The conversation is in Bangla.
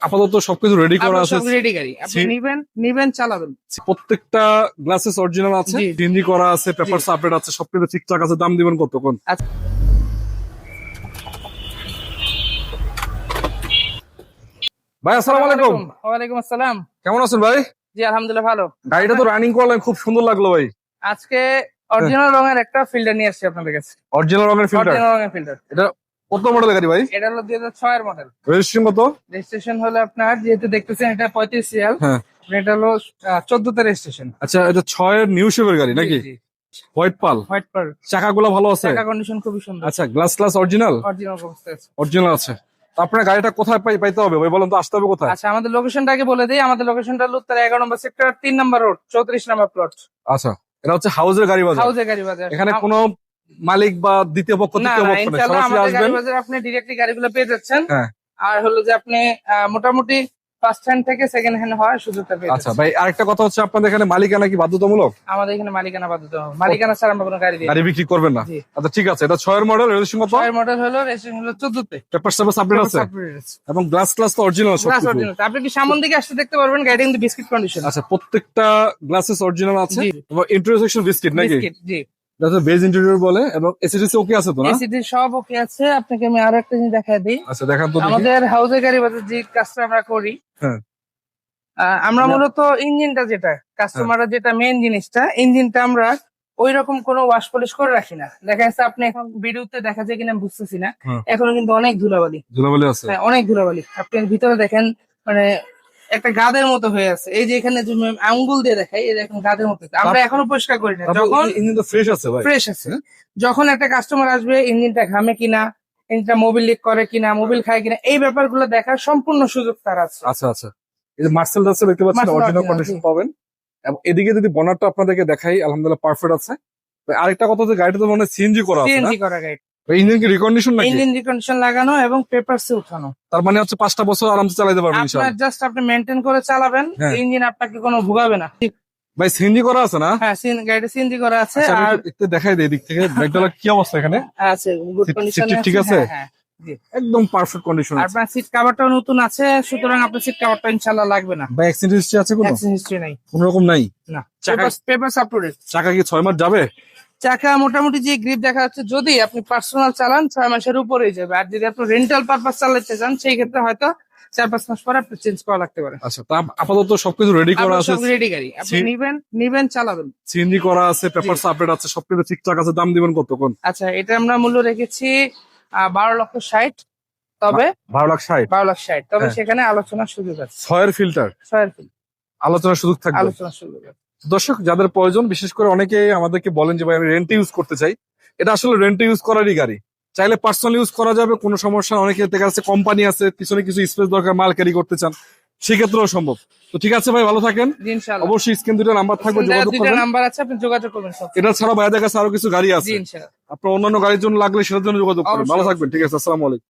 আপাতত সবকিছু রেডি করা আছে। রেডি গাড়ি আপনি নিবেন নিবেন চালাবেন। প্রত্যেকটা গ্লাসেস অরিজিনাল আছে জি। করা আছে পেপার আপডেট আছে সবকিছু ঠিকঠাক আছে দাম দিবেন কত কোন আচ্ছা। ভাই আসসালামু আলাইকুম। ওয়ালাইকুম আসসালাম। কেমন আছেন ভাই? জি আলহামদুলিল্লাহ ভালো। গাড়িটা তো রানিং করলেন খুব সুন্দর লাগল ভাই। আজকে অরিজিনাল রঙের একটা ফিল্টার নিয়ে আসছি আপনাদের কাছে। অরিজিনাল রঙের ফিল্টার অরিজিনাল রঙের ফিল্টার এটা কত মডেলের গাড়ি ভাই? এটা হলো দুই হাজার ছয়ের মডেল রেজিস্ট্রেশন কত? রেজিস্ট্রেশন হলো আপনার যেহেতু দেখতেছেন এটা পঁয়ত্রিশ সিএল হ্যাঁ। এটা হলো চোদ্দতে রেজিস্ট্রেশন আচ্ছা এটা ছয়ের নিউ শেপের গাড়ি নাকি? হোয়াইট পাল হোয়াইট পার চাকাগুলো ভালো আছে? টাকা কন্ডিশন খুবই সুন্দর। আচ্ছা গ্লাস গ্লাস অরিজিনাল অরিজিনাল অবস্থায় আছে। অরিজিনাল আছে। তো আপনার গাড়িটা কোথায় পাই পাইতে হবে ভাই? বলেন তো আসতে হবে কোথায়? আচ্ছা আমাদের লোকেশনটাকে বলে দিই। আমাদের লোকেশনটা হলো উত্তর এগারো নম্বর সেক্টর তিন নম্বর রোড চৌত্রিশ নম্বর প্লট আচ্ছা এটা হচ্ছে হাউজের গাড়ি বাজার। হাউজে গাড়ি বাজার। এখানে কোনো মালিক বা দ্বিতীয় পক্ষ তৃতীয় পক্ষ আসবেন। আপনি ডিরেক্টলি গাড়িগুলো পেয়ে যাচ্ছেন। হ্যাঁ। আর হলো যে আপনি মোটামুটি ফার্স্ট হ্যান্ড থেকে সেকেন্ড হ্যান্ড হওয়ার সুযোগটা পেয়ে আচ্ছা ভাই আরেকটা কথা হচ্ছে আপনাদের এখানে মালিকানা কি বাধ্যতামূলক? আমাদের এখানে মালিকানা বাধ্যতা মালিকানা ছাড়া আমরা কোনো গাড়ি দিই গাড়ি বিক্রি করবেন না? আচ্ছা ঠিক আছে এটা ছয়ের মডেল রেজিস্ট্রেশন কত? ছয়ের মডেল হলো রেজিস্ট্রেশন হলো চোদ্দতে। পেপার সার্ভিস আপডেট আছে? এবং গ্লাস গ্লাস তো অরিজিনাল সব Glass original। আপনি কি সামন দিকে আসতে দেখতে পারবেন? গাড়ি কিন্তু বিস্কিট কন্ডিশন আচ্ছা প্রত্যেকটা গ্লাসেস অরিজিনাল আছে। এবং ইন্টারসেকশন বিস্কিট নাকি? বিস্কিট জি। এটা বেজ ইন্টেরিয়র বলে এবং এসিডিসি ওকে আছে তো না? এসিডি সব ওকে আছে। আপনাকে আমি আরও একটা জিনিস দেখাই দিই। আচ্ছা দেখান তো আমাদের হাউসে গাড়ি বাজার যে কাজটা আমরা করি হ্যাঁ। আমরা। মূলত ইঞ্জিনটা যেটা কাস্টমারের যেটা মেন জিনিসটা ইঞ্জিনটা আমরা ওই রকম কোনো ওয়াশ পলিশ করে রাখি না। দেখা যাচ্ছে আপনি এখন ভিডিওতে দেখা যায় কিনা বুঝতেছি না। হ্যাঁ। এখনও কিন্তু অনেক ধুলাবালি। ধুলাবালি আছে। হ্যাঁ অনেক ধুলাবালি। আপনি ভিতরে দেখেন মানে একটা গাদের মতো হয়ে আছে। এই যে এখানে যে আঙ্গুল দিয়ে দেখাই এই দেখেন গাদের মতো আমরা এখনও পরিষ্কার করি না। যখন ইঞ্জিন তো ফ্রেশ আছে ভাই। ফ্রেশ আছে। হ্যাঁ। যখন একটা কাস্টমার আসবে ইঞ্জিনটা ঘামে কিনা ইঞ্জিনটা মোবিল লিক করে কিনা মোবিল খায় কিনা এই ব্যাপারগুলো দেখার সম্পূর্ণ সুযোগ তার আছে। আচ্ছা আচ্ছা। এই যে মার্সেল আছে দেখতে পাচ্ছেন অরিজিনাল কন্ডিশন পাবেন। এবং এদিকে যদি বনারটা আপনাদেরকে দেখাই আলহামদুলিল্লাহ পারফেক্ট আছে। আরেকটা কথা হচ্ছে গাড়িটা তো মনে সিএনজি করা আছে সিএনজি করা গাড়ি ইঞ্জিন কি রিকন্ডিশন নাকি? ইঞ্জিন রিকন্ডিশন লাগানো এবং পেপারসে উঠানো। তার মানে হচ্ছে পাঁচটা বছর আরামসে চালাতে পারবেন আপনার জাস্ট আপনি মেনটেন করে চালাবেন হ্যাঁ। ইঞ্জিন আপনাকে কোনো ভোগাবে না। ভাই সিএনজি করা আছে না? হ্যাঁ সিন- গাড়িটা সিএনজি করা আছে আচ্ছা আর একটু দেখাই দিই দিক থেকে। ব্যাগডালার কি অবস্থা এখানে? আছে গুড সিট- ঠিক আছে? হ্যাঁ। একদম পারফেক্ট কন্ডিশন আছে। আপনার সিট কাভারটাও নতুন আছে সুতরাং আপনার সিট কাভারটা ইনশাআল্লাহ লাগবে না। ভাই অ্যাক্সিডেন্ট হিস্ট্রি আছে কোনো? অ্যাক্সিডেন্ট হিস্ট্রি নাই। কোনো রকম নাই? না চাকা- পেপার আপ টু ডেট চাকা কি ছয় মাস যাবে? চাকা মোটামুটি যে গ্রিপ দেখা যাচ্ছে যদি আপনি পার্সোনাল চালান ছয় মাসের উপরেই যাবে। আর যদি আপনি রেন্টাল পারপাস চালাতে চান সেই ক্ষেত্রে হয়তো চার পাঁচ মাস পরে আপনি চেঞ্জ করা লাগতে পারে। আচ্ছা তা আপাতত সবকিছু রেডি করা আছে। রেডি গাড়ি। আপনি নিবেন নিবেন চালাবেন। সিএনজি করা আছে পেপার আপডেট আছে সবকিছু ঠিকঠাক আছে দাম দিবেন কত কোন আচ্ছা এটা আমরা মূল্য রেখেছি বারো লক্ষ ষাট তবে বারো লাখ ষাট? বারো লাখ ষাট তবে হ্যাঁ। সেখানে আলোচনার সুযোগ আছে। ছয়ের ফিল্টার ছয়ের ফিল আলোচনার সুযোগ থাকবে? আলোচনার সুযোগ আছে। দর্শক যাদের প্রয়োজন বিশেষ করে অনেকে আমাদেরকে বলেন যে ভাই আমি রেন্টে ইউজ করতে চাই। এটা আসলে রেন্টে ইউজ করারই গাড়ি। চাইলে পার্সোনাল ইউজ করা যাবে কোনো সমস্যা অনেকে দেখা যাচ্ছে কোম্পানি আছে পিছনে কিছু স্পেস দরকার মাল ক্যারি করতে চান। সেক্ষেত্রেও সম্ভব। তো ঠিক আছে ভাই ভালো থাকেন। অবশ্যই স্ক্রিন দুটো নাম্বার থাকবে যোগাযোগ করবেন। নাম্বার আছে আপনি যোগাযোগ করবেন এটা ছাড়া ভাইদের কাছে আরও কিছু গাড়ি আছে। আপনার অন্যান্য গাড়ির জন্য লাগলে সেটার জন্য যোগাযোগ করবেন। ভালো থাকবেন ঠিক আছে আসসালামু আলাইকুম।